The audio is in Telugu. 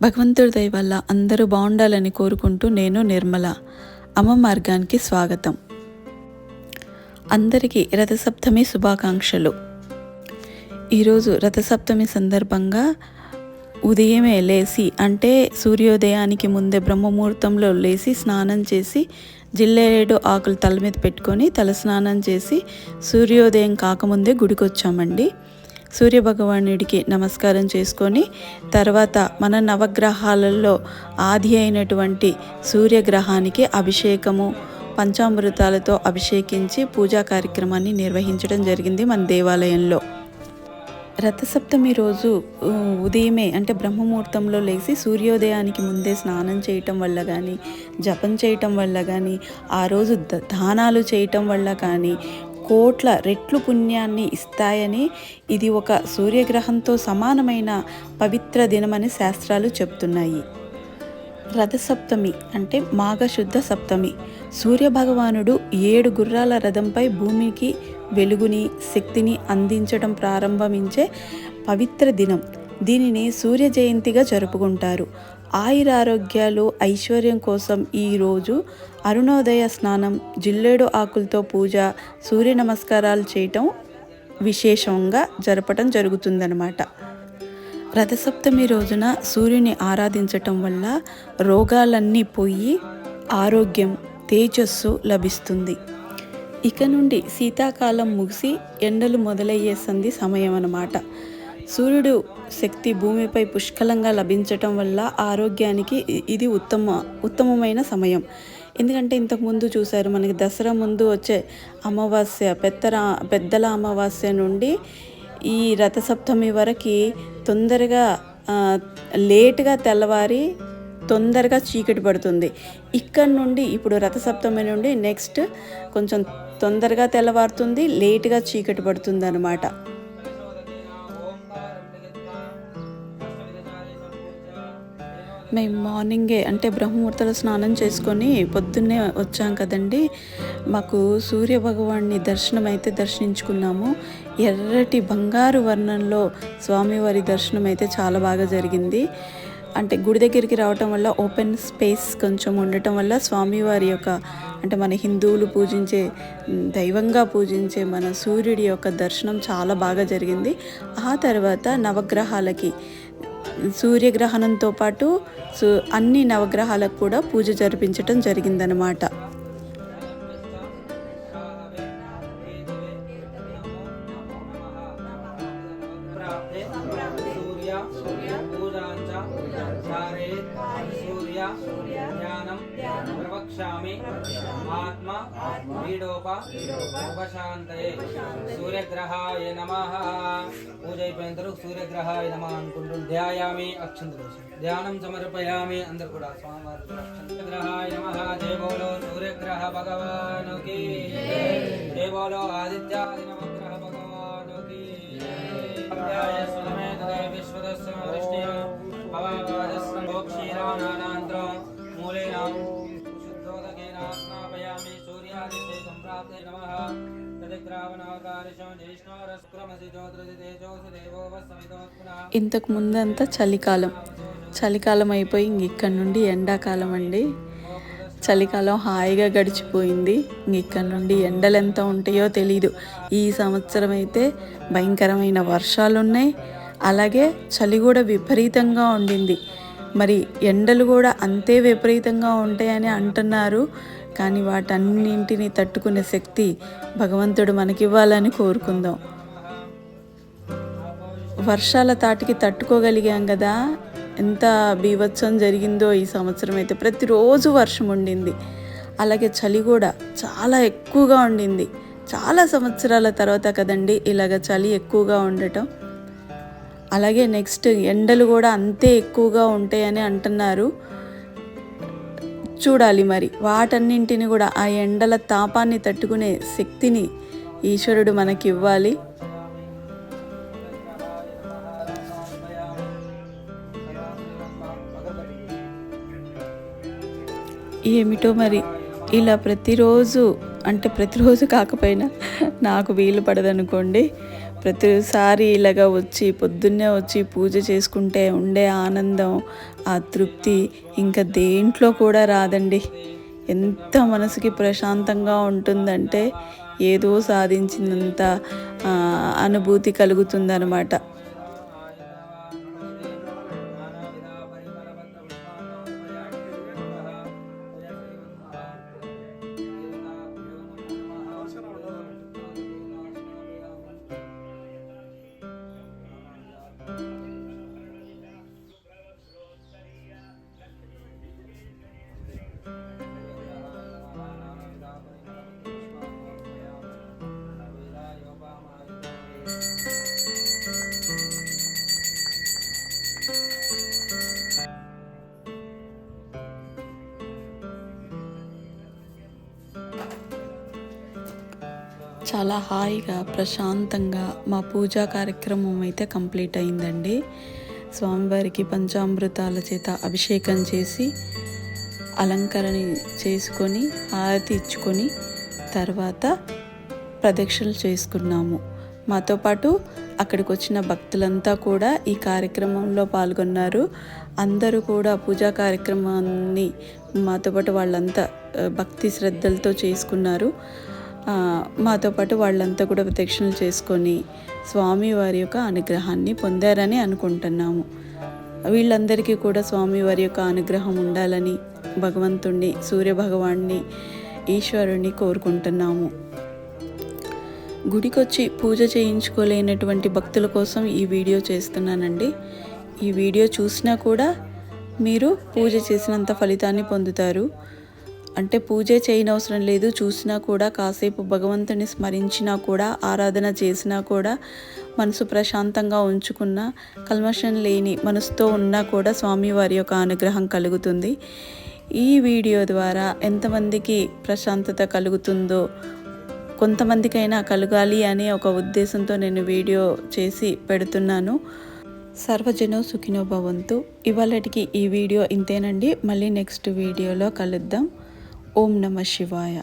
భగవంతుడి దయ వల్ల అందరూ బాగుండాలని కోరుకుంటూ నేను నిర్మల అమ్మ మార్గానికి స్వాగతం. అందరికీ రథసప్తమి శుభాకాంక్షలు. ఈరోజు రథసప్తమి సందర్భంగా ఉదయమే లేచి అంటే సూర్యోదయానికి ముందే బ్రహ్మముహూర్తంలో లేచి స్నానం చేసి జిల్లేడు ఆకులు తల మీద పెట్టుకొని తల స్నానం చేసి సూర్యోదయం కాకముందే గుడికి వచ్చామండి సూర్యభగవానుడికి నమస్కారం చేసుకొని తర్వాత మన నవగ్రహాలలో ఆది అయినటువంటి సూర్యగ్రహానికి అభిషేకము పంచామృతాలతో అభిషేకించి పూజా కార్యక్రమాన్ని నిర్వహించడం జరిగింది మన దేవాలయంలో. రథసప్తమి రోజు ఉదయమే అంటే బ్రహ్మముహూర్తంలో లేచి సూర్యోదయానికి ముందే స్నానం చేయటం వల్ల కానీ జపం చేయటం వల్ల కానీ ఆ రోజు ద- దానాలు చేయటం వల్ల కానీ కోట్ల రెట్లు పుణ్యాన్ని ఇస్తాయని ఇది ఒక సూర్యగ్రహంతో సమానమైన పవిత్ర దినమని శాస్త్రాలు చెప్తున్నాయి రథసప్తమి అంటే మాఘశుద్ధ సప్తమి. సూర్యభగవానుడు ఏడు గుర్రాల రథంపై భూమికి వెలుగుని శక్తిని అందించడం ప్రారంభించే పవిత్ర దినం. దీనిని సూర్య జయంతిగా జరుపుకుంటారు. ఆయురారోగ్యాలు ఐశ్వర్యం కోసం ఈరోజు అరుణోదయ స్నానం జిల్లేడు ఆకులతో పూజ సూర్య నమస్కారాలు చేయటం విశేషంగా జరపటం జరుగుతుందన్నమాట. రథసప్తమి రోజున సూర్యుని ఆరాధించటం వల్ల రోగాలన్నీ పోయి ఆరోగ్యం తేజస్సు లభిస్తుంది. ఇక నుండి శీతాకాలం ముగిసి ఎండలు మొదలయ్యే సంధి సమయం అన్నమాట సూర్యుడు శక్తి భూమిపై పుష్కలంగా లభించటం వల్ల ఆరోగ్యానికి ఇది ఉత్తమ ఉత్తమమైన సమయం. ఎందుకంటే ఇంతకుముందు చూశారు మనకి దసరా ముందు వచ్చే అమావాస్య పెద్దల పెద్దల అమావాస్య నుండి ఈ రథసప్తమి వరకు తొందరగా లేటుగా తెల్లవారి తొందరగా చీకటి పడుతుంది. ఇక్కడ నుండి ఇప్పుడు రథసప్తమి నుండి నెక్స్ట్ కొంచెం తొందరగా తెల్లవారుతుంది లేటుగా చీకటి పడుతుంది అనమాట మేము మార్నింగే అంటే బ్రహ్మముహూర్తాలు స్నానం చేసుకొని పొద్దున్నే వచ్చాం కదండి. మాకు సూర్య భగవాన్ని దర్శనం అయితే దర్శించుకున్నాము. ఎర్రటి బంగారు వర్ణంలో స్వామివారి దర్శనం అయితే చాలా బాగా జరిగింది. అంటే గుడి దగ్గరికి రావటం వల్ల ఓపెన్ స్పేస్ కొంచెం ఉండటం వల్ల స్వామివారి యొక్క అంటే మన హిందువులు పూజించే దైవంగా పూజించే మన సూర్యుడి యొక్క దర్శనం చాలా బాగా జరిగింది. ఆ తర్వాత నవగ్రహాలకి సూర్యగ్రహణంతో పాటు సూ అన్ని నవగ్రహాలకు కూడా పూజ జరిపించటం జరిగిందనమాట సూర్య సూర్య पूजाञ्च धारयेत् सूर्य ज्ञानं प्रवक्ष्यामि आत्मा पीडोप ఉపశాంతయే సూర్యగ్రహాయ నమ పూజ అయిపోయిన తర్వాత సూర్యగ్రహాయ నమ అనుకుంటూ ధ్యాయామి అక్షంతలు ధ్యానం సమర్పయామి అందరు కూడా స్వామివారి సూర్యగ్రహాయ నమ జయ బోలో సూర్యగ్రహ భగవానుకి జయ బోలో ఆదిత్యాది నవగ్రహ భగవానుకి ఇంతకు ముందంతా చలికాలం. చలికాలం అయిపోయి ఇంక ఇక్కడ నుండి ఎండాకాలం అండి. చలికాలం హాయిగా గడిచిపోయింది. ఇంక ఇక్కడ నుండి ఎండలు ఎంత ఉంటాయో తెలీదు. ఈ సంవత్సరం అయితే భయంకరమైన వర్షాలు ఉన్నాయి అలాగే చలి కూడా విపరీతంగా ఉండింది. మరి ఎండలు కూడా అంతే విపరీతంగా ఉంటాయని అంటున్నారు. కానీ వాటన్నింటినీ తట్టుకునే శక్తి భగవంతుడు మనకివ్వాలని కోరుకుందాం. వర్షాల తాటికి తట్టుకోగలిగాం కదా? ఎంత బీభత్సం జరిగిందో ఈ సంవత్సరం అయితే. ప్రతిరోజు వర్షం ఉండింది. అలాగే చలి కూడా చాలా ఎక్కువగా ఉండింది. చాలా సంవత్సరాల తర్వాత కదండి ఇలాగ చలి ఎక్కువగా ఉండటం. అలాగే నెక్స్ట్ ఎండలు కూడా అంతే ఎక్కువగా ఉంటాయని అంటున్నారు. చూడాలి మరి. వాటన్నింటిని కూడా ఆ ఎండల తాపాన్ని తట్టుకునే శక్తిని ఈశ్వరుడు మనకి ఇవ్వాలి ఏమిటో మరి ఇలా ప్రతిరోజు అంటే ప్రతిరోజు కాకపోయినా నాకు వీలు పడదనుకోండి. ప్రతిసారి ఇలాగ వచ్చి పొద్దున్నే వచ్చి పూజ చేసుకుంటే ఉండే ఆనందం ఆ తృప్తి ఇంకా దేంట్లో కూడా రాదండి. ఎంత మనసుకి ప్రశాంతంగా ఉంటుందంటే ఏదో సాధించినంత అనుభూతి కలుగుతుందన్నమాట. చాలా హాయిగా ప్రశాంతంగా మా పూజా కార్యక్రమం అయితే కంప్లీట్ అయిందండి. స్వామివారికి పంచామృతాల చేత అభిషేకం చేసి అలంకరణ చేసుకొని హారతి ఇచ్చుకొని తర్వాత ప్రదక్షిణలు చేసుకున్నాము. మాతో పాటు అక్కడికి వచ్చిన భక్తులంతా కూడా ఈ కార్యక్రమంలో పాల్గొన్నారు. అందరూ కూడా పూజా కార్యక్రమాన్ని మాతో పాటు వాళ్ళంతా భక్తి శ్రద్ధలతో చేసుకున్నారు. మాతో పాటు వాళ్ళంతా కూడా ప్రదక్షిణలు చేసుకొని స్వామి వారి యొక్క అనుగ్రహాన్ని పొందారని అనుకుంటున్నాము. వీళ్ళందరికీ కూడా స్వామి వారి యొక్క అనుగ్రహం ఉండాలని భగవంతుణ్ణి సూర్యభగవాన్ని ఈశ్వరుణ్ణి కోరుకుంటున్నాము. గుడికొచ్చి పూజ చేయించుకోలేనటువంటి భక్తుల కోసం ఈ వీడియో చేస్తున్నానండి. ఈ వీడియో చూసినా కూడా మీరు పూజ చేసినంత ఫలితాన్ని పొందుతారు. అంటే పూజ చేయనవసరం లేదు. చూసినా కూడా కాసేపు భగవంతుని స్మరించినా కూడా ఆరాధన చేసినా కూడా మనసు ప్రశాంతంగా ఉంచుకున్న కల్మషం లేని మనసుతో ఉన్నా కూడా స్వామివారి యొక్క అనుగ్రహం కలుగుతుంది. ఈ వీడియో ద్వారా ఎంతమందికి ప్రశాంతత కలుగుతుందో కొంతమందికైనా కలగాలి అనే ఒక ఉద్దేశంతో నేను వీడియో చేసి పెడుతున్నాను. సర్వజనో సుఖినో భవంతు. ఇవాళటికి ఈ వీడియో ఇంతేనండి. మళ్ళీ నెక్స్ట్ వీడియోలో కలుద్దాం. ఓం నమ శివాయ.